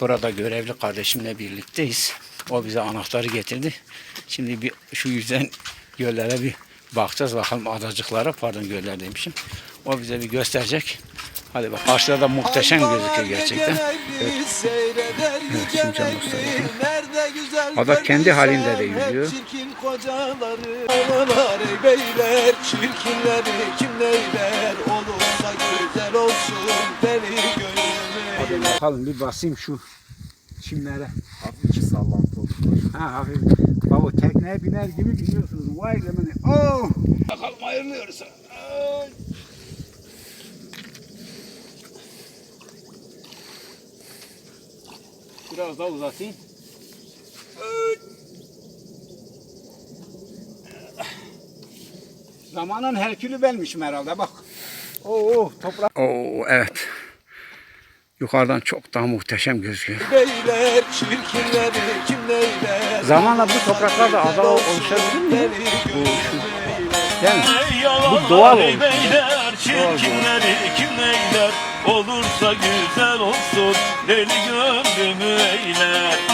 Burada görevli kardeşimle birlikteyiz. O bize anahtarı getirdi. Şimdi bir şu yüzden göllere bir bakacağız bakalım adacıklara pardon göller demişim. O bize bir gösterecek. Hadi bak karşıda da muhteşem gözüküyor gerçekten. Evet. Evet, Sincan dostları. Ada kendi halinde de yüzüyor. Çirkin kocaları ey beyler Çirkinleri kim neyler Olursa güzel olsun Deli gönlüme Bakalım bir basayım şu çimlere. Hafif iki sallantı oldu. Ha hafif. Baba tekneye biner gibi biniyorsunuz. Vay zemini. Oh! Bakalım ayırlıyoruz. Ay. Biraz daha uzatayım. Ay. Zamanın Herkülü benmişim herhalde bak. Oo toprak. Oo evet. Yukarıdan çok daha muhteşem gözüküyor. Beyler çirkinleri kim neyler Zamanla bu topraklarda ada oluşabilir mi? Deli gönlüme Değil mi? Bu doğal olmuş. Beyler çirkinleri kim eyler Olursa güzel olsun Deli gönlümü eyler